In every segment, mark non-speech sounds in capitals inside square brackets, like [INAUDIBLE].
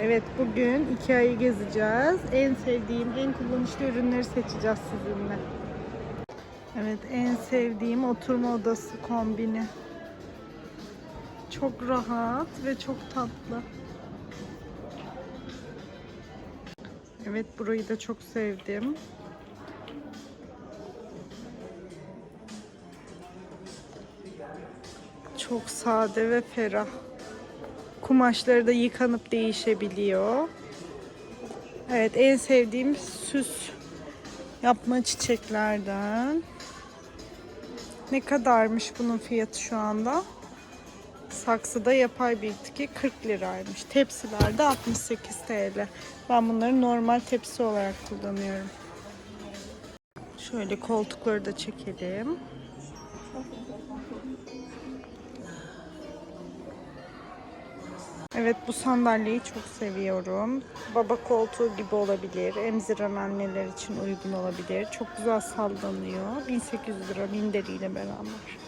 Evet bugün Ikea'yı gezeceğiz. En sevdiğim, en kullanışlı ürünleri seçeceğiz sizinle. Evet en sevdiğim oturma odası kombini. Çok rahat ve çok tatlı. Evet burayı da çok sevdim. Çok sade ve ferah. Kumaşları da yıkanıp değişebiliyor. Evet en sevdiğim süs yapma çiçeklerden. Ne kadarmış bunun fiyatı şu anda? Saksıda yapay bitki 40 liraymış. Tepsilerde 68 TL. Ben bunları normal tepsi olarak kullanıyorum. Şöyle koltukları da çekelim. Evet bu sandalyeyi çok seviyorum. Baba koltuğu gibi olabilir. Emziren anneler için uygun olabilir. Çok güzel sallanıyor. 1800 lira minderiyle beraber.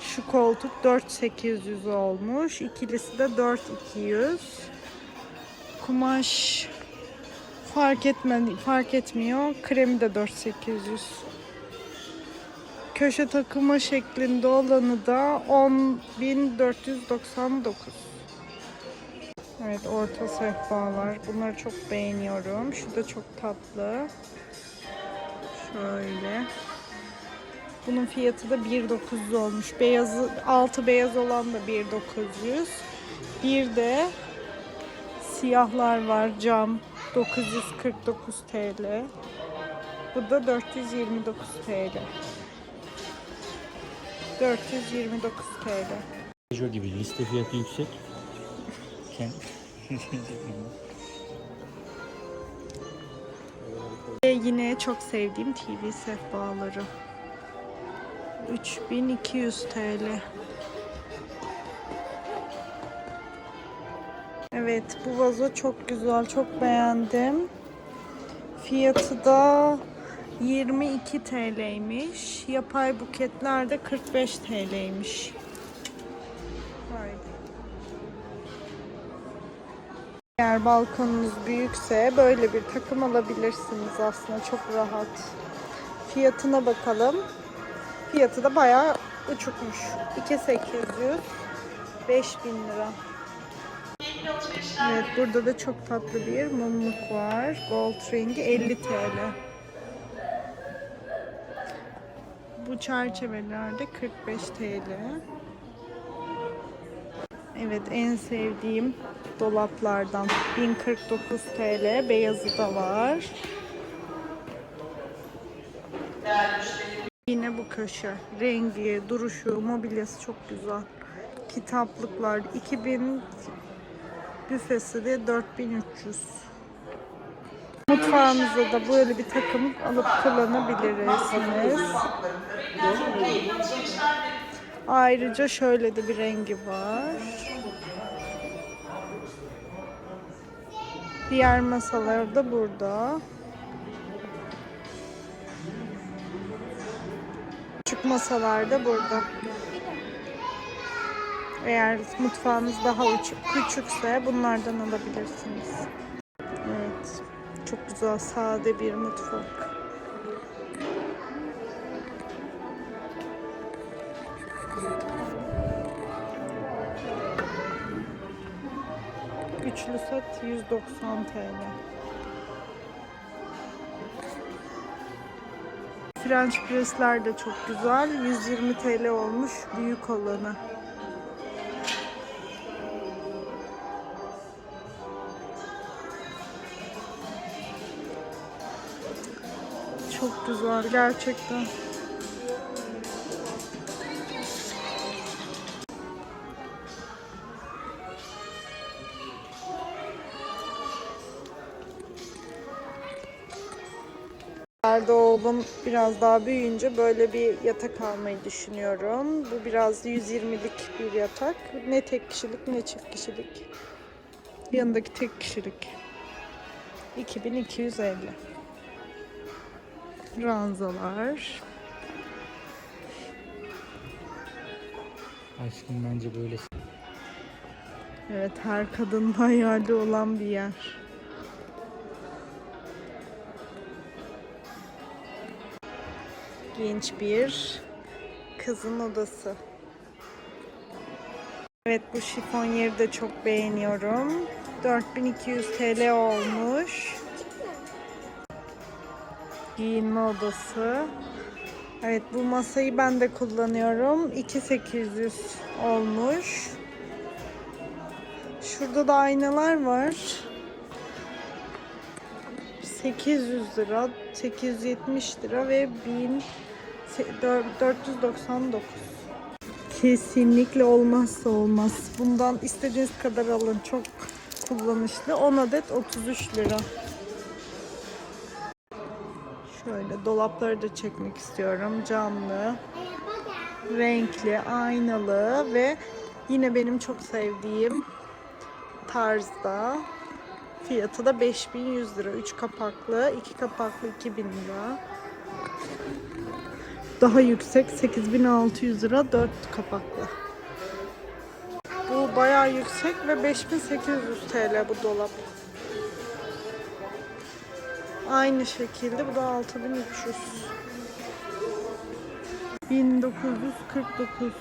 Şu koltuk 4800 olmuş. İkilisi de 4200. Kumaş fark etmedi, fark etmiyor. Kremi de 4800. Köşe takılma şeklinde olanı da 10499. Evet orta sehpalar. Bunları çok beğeniyorum. Şu da çok tatlı. Şöyle. Bunun fiyatı da 1900 olmuş. Beyazı altı beyaz olan da 1900. Bir de siyahlar var cam 949 TL. Bu da 429 TL. 429 TL. Peugeot gibi liste fiyatı yüksek. Ve yine çok sevdiğim TV sehpaları. 3200 TL. Evet bu vazo çok güzel. Çok beğendim. Fiyatı da 22 TL'ymiş. Yapay buketler de 45 TL'ymiş. Eğer balkonunuz büyükse böyle bir takım alabilirsiniz aslında çok rahat. Fiyatına bakalım. Fiyatı da bayağı uçukmuş. 2800 5000 lira. Evet burada da çok tatlı bir mumluk var. Gold ringi 50 TL. Bu çerçevelerde 45 TL. Evet en sevdiğim dolaplardan 1049 TL beyazı da var. Yine bu köşe rengi, duruşu, mobilyası çok güzel. Kitaplıklar 2000 büfesi de 4300. Mutfağınıza da böyle bir takım alıp kullanabilirsiniz. Ayrıca şöyle de bir rengi var. Diğer masalar da burada. Küçük masalar da burada. Eğer mutfağınız daha uç- küçükse bunlardan alabilirsiniz. Evet. Çok güzel sade bir mutfak. Üçlü set 190 TL. French press'ler de çok güzel. 120 TL olmuş büyük olanı. Güzel gerçekten. İleride oğlum biraz daha büyüyünce böyle bir yatak almayı düşünüyorum. Bu biraz 120'lik bir yatak. Ne tek kişilik ne çift kişilik. Yanındaki tek kişilik. 2250. Ranzalar. Aşkım bence böyle. Evet her kadının hayali olan bir yer. Genç bir kızın odası. Evet bu şifon yeri de çok beğeniyorum. 4200 TL olmuş. Giyinme odası. Evet bu masayı ben de kullanıyorum. 2800 olmuş. Şurada da aynalar var. 800 lira, 870 lira ve 1499. Kesinlikle olmazsa olmaz. Bundan istediğiniz kadar alın. Çok kullanışlı. 10 adet 33 lira. Dolapları da çekmek istiyorum. Camlı, renkli, aynalı ve yine benim çok sevdiğim tarzda. Fiyatı da 5100 lira. 3 kapaklı, 2 kapaklı 2000 lira. Daha yüksek 8600 lira 4 kapaklı. Bu bayağı yüksek ve 5800 TL bu dolap. Aynı şekilde bu da 6300. 1949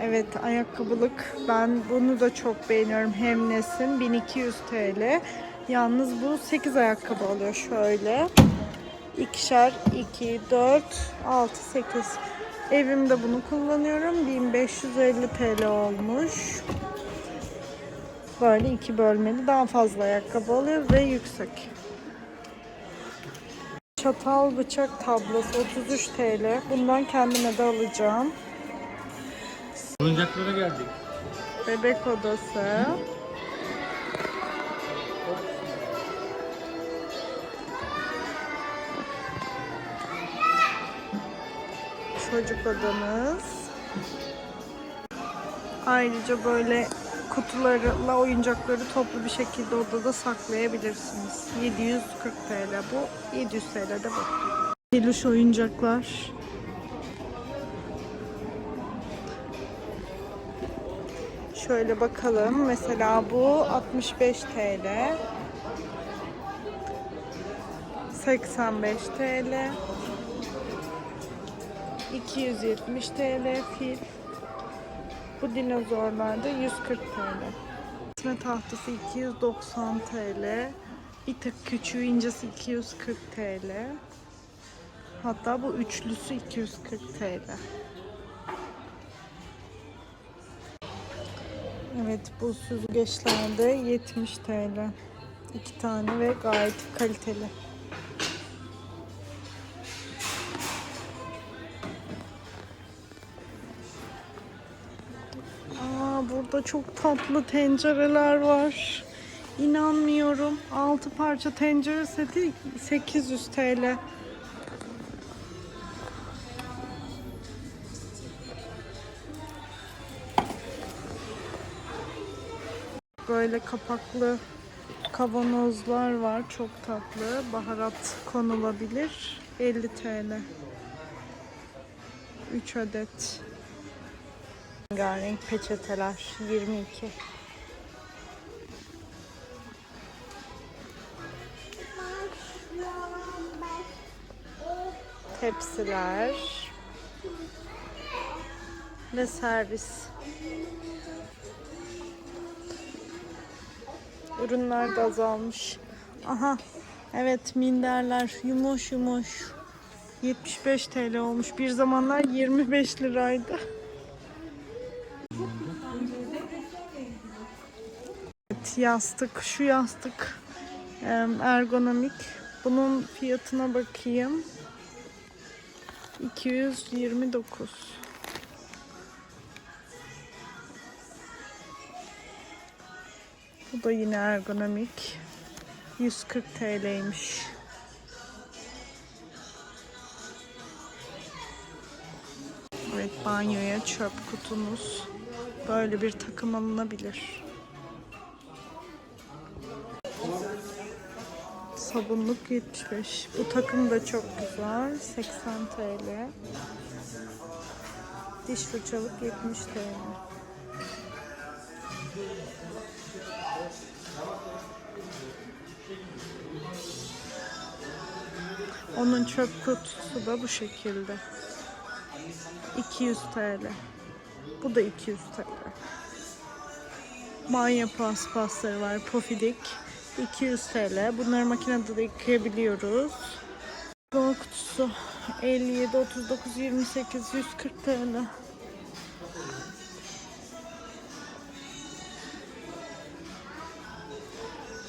Evet ayakkabılık. Ben bunu da çok beğeniyorum. Hemnes'in 1200 TL yalnız bu 8 ayakkabı alıyor. Şöyle ikişer 2 4 6 8 evimde bunu kullanıyorum. 1550 TL olmuş böyle iki bölmeli daha fazla ayakkabı alıyor ve yüksek çatal bıçak tablosu 33 TL bundan kendime de alacağım Oyuncaklara geldik. Bebek odası. Çocuk odamız. Ayrıca böyle kutularla oyuncakları toplu bir şekilde odada saklayabilirsiniz. 740 TL bu. 700 TL de bu. Peluş oyuncaklar. Şöyle bakalım. Mesela bu 65 TL. 85 TL. 270 TL fil. Bu dinozorlarda 140 TL. Kesme tahtası 290 TL. Bir tık küçüğü incesi 240 TL. Hatta bu üçlüsü 240 TL. Evet bu süzgeçlerde 70 TL. İki tane ve gayet kaliteli. Burada çok tatlı tencereler var. İnanmıyorum. 6 parça tencere seti 800 TL. Böyle kapaklı kavanozlar var. Çok tatlı. Baharat konulabilir. 50 TL. 3 adet. Rengarenk peçeteler. 22. Tepsiler. Ve servis. Ürünler de azalmış. Aha. Evet minderler yumuş yumuş. 75 TL olmuş. Bir zamanlar 25 liraydı. Yastık. Şu yastık ergonomik. Bunun fiyatına bakayım. 229. Bu da yine ergonomik. 140 TL'ymiş. Evet banyoya çöp kutumuz. Böyle bir takım alınabilir. Sabunluk 75. Bu takım da çok güzel. 80 TL. Diş fırçalık 70 TL. Onun çöp kutusu da bu şekilde. 200 TL. Bu da 200 TL. Manya paspasları var. Pofidik. 200 TL. Bunları makinede de yıkayabiliyoruz. Don kutusu 57, 39, 28, 140 TL.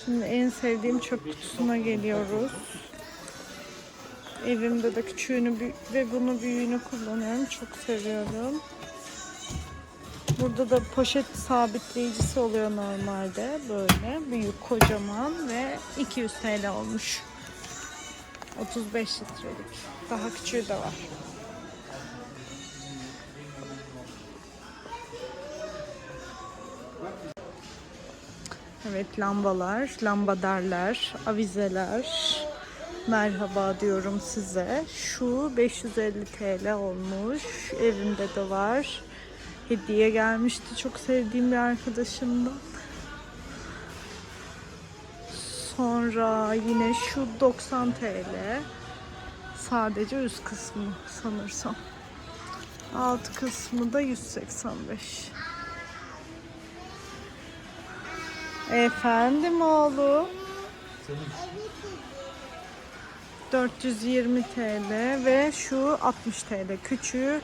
Şimdi en sevdiğim çöp kutusuna geliyoruz. Evimde de küçüğünü ve bunu büyüğünü kullanıyorum. Çok seviyorum. Burada da poşet sabitleyicisi oluyor normalde. Böyle büyük kocaman ve 200 TL olmuş. 35 litrelik. Daha küçüğü de var. Evet lambalar, lambadarlar, avizeler. Merhaba diyorum size. Şu 550 TL olmuş. Evimde de var. Hediye gelmişti çok sevdiğim bir arkadaşımdan. Sonra yine şu 90 TL. Sadece üst kısmı sanırsam. Alt kısmı da 185. Efendim oğlum. 420 TL ve şu 60 TL. Küçüğü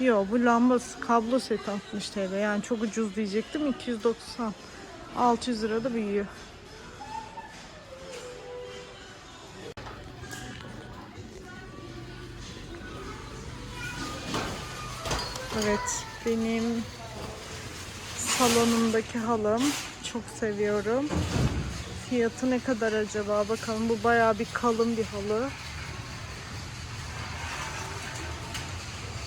Yo bu lamba kablo seti 60 TL. Yani çok ucuz diyecektim. 290. 600 lira da büyüyor. Evet benim salonumdaki halım çok seviyorum. Fiyatı ne kadar acaba bakalım. Bu bayağı bir kalın bir halı.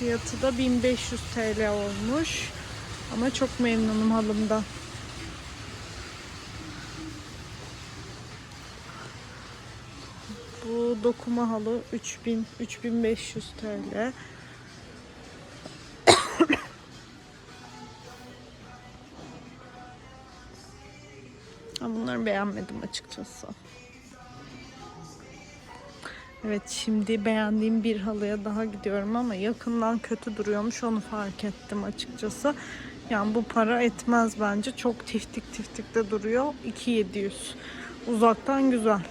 Fiyatı da 1500 TL olmuş. Ama çok memnunum halımdan. Bu dokuma halı 3000 3500 TL. Bunları beğenmedim açıkçası. Evet şimdi beğendiğim bir halıya daha gidiyorum ama yakından kötü duruyormuş onu fark ettim açıkçası. Yani bu para etmez bence. Çok tiftik tiftik de duruyor. 2700. Uzaktan güzel.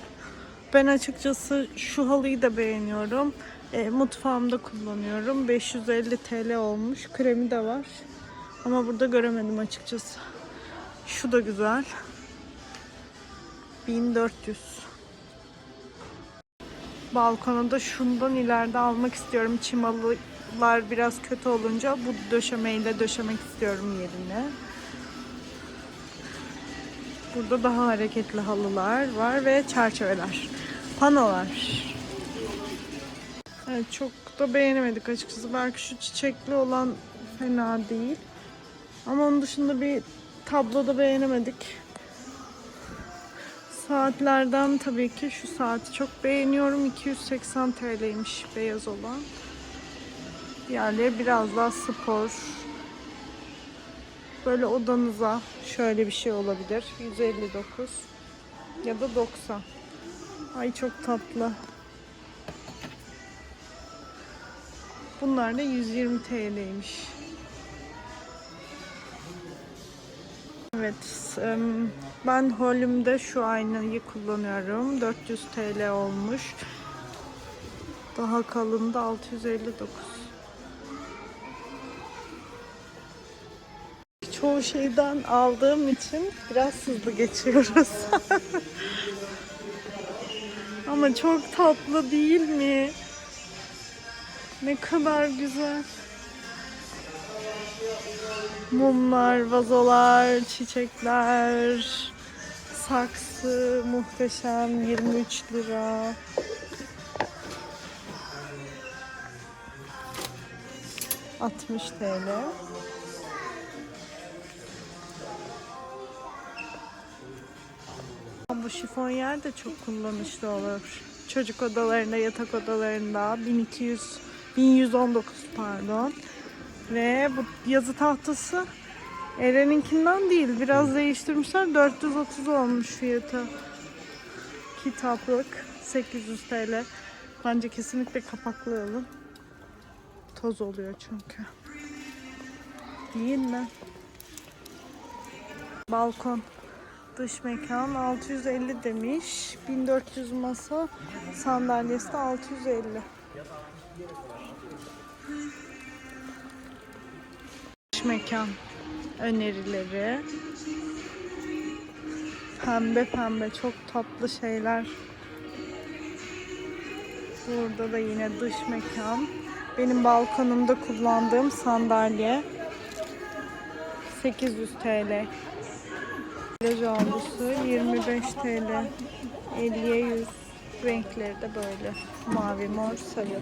Ben açıkçası şu halıyı da beğeniyorum. E, mutfağımda kullanıyorum. 550 TL olmuş. Kremi de var. Ama burada göremedim açıkçası. Şu da güzel. 1400. Balkona da şundan ileride almak istiyorum. Çim halılar biraz kötü olunca bu döşemeyle döşemek istiyorum yerine. Burada daha hareketli halılar var ve çerçeveler. Panolar. Evet çok da beğenemedik açıkçası. Belki şu çiçekli olan fena değil. Ama onun dışında bir tablo da beğenemedik. Saatlerden tabii ki şu saati çok beğeniyorum. 280 TL'ymiş beyaz olan. Diğerleri biraz daha spor. Böyle odanıza şöyle bir şey olabilir. 159 ya da 90. Ay çok tatlı. Bunlar da 120 TL'ymiş. Evet, ben holümde şu aynayı kullanıyorum. 400 TL olmuş. Daha kalın da 659. Çoğu şeyden aldığım için biraz hızlı geçiyoruz. [LAUGHS] Ama çok tatlı değil mi? Ne kadar güzel. Mumlar, vazolar, çiçekler, saksı muhteşem 23 lira. ...60 TL. Bu şifonyer de çok kullanışlı olur. Çocuk odalarında, yatak odalarında 1200 1119 pardon. Ve bu yazı tahtası Eren'inkinden değil. Biraz değiştirmişler. 430 olmuş fiyatı. Kitaplık 800 TL. Bence kesinlikle kapaklı alın. Toz oluyor çünkü. Değil mi? Balkon dış mekan 650 demiş. 1400 masa sandalyesi de 650. mekan önerileri. Pembe pembe çok tatlı şeyler. Burada da yine dış mekan. Benim balkonumda kullandığım sandalye. 800 TL. Plaj havlusu 25 TL. 50'ye 100. Renkleri de böyle. Mavi, mor, sarı.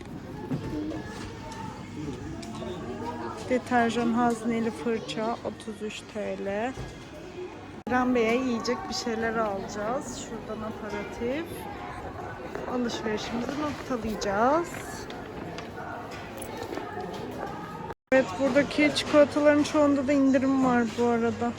Deterjan hazneli fırça 33 TL. Eren Bey'e yiyecek bir şeyler alacağız. Şuradan aparatif. Alışverişimizi noktalayacağız. Evet buradaki çikolataların çoğunda da indirim var bu arada.